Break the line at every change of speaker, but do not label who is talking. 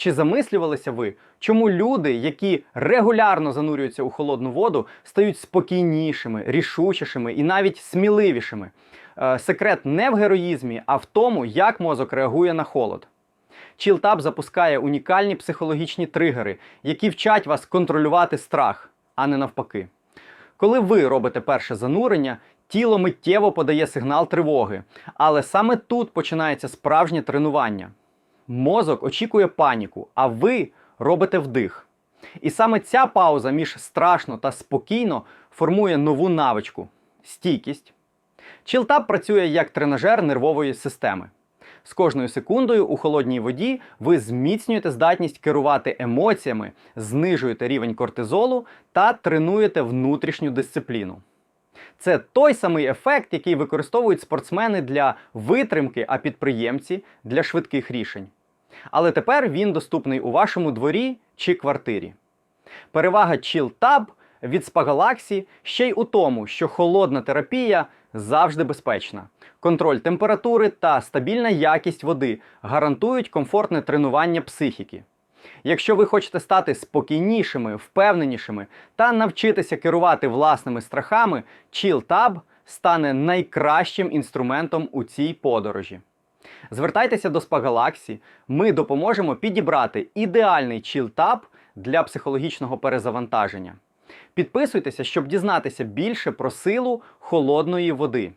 Чи замислювалися ви, чому люди, які регулярно занурюються у холодну воду, стають спокійнішими, рішучішими і навіть сміливішими? Е, Секрет не в героїзмі, а в тому, як мозок реагує на холод. Чілтап запускає унікальні психологічні тригери, які вчать вас контролювати страх, а не навпаки. Коли ви робите перше занурення, тіло миттєво подає сигнал тривоги, але саме тут починається справжнє тренування. Мозок очікує паніку, а ви робите вдих. І саме ця пауза між страшно та спокійно формує нову навичку стійкість. Чілтап працює як тренажер нервової системи. З кожною секундою у холодній воді ви зміцнюєте здатність керувати емоціями, знижуєте рівень кортизолу та тренуєте внутрішню дисципліну. Це той самий ефект, який використовують спортсмени для витримки, а підприємці для швидких рішень. Але тепер він доступний у вашому дворі чи квартирі. Перевага ChillTab від Spagalaxy ще й у тому, що холодна терапія завжди безпечна. Контроль температури та стабільна якість води гарантують комфортне тренування психіки. Якщо ви хочете стати спокійнішими, впевненішими та навчитися керувати власними страхами, ChillTab стане найкращим інструментом у цій подорожі. Звертайтеся до Спагалаксі. ми допоможемо підібрати ідеальний чілтап для психологічного перезавантаження. Підписуйтеся, щоб дізнатися більше про силу холодної води.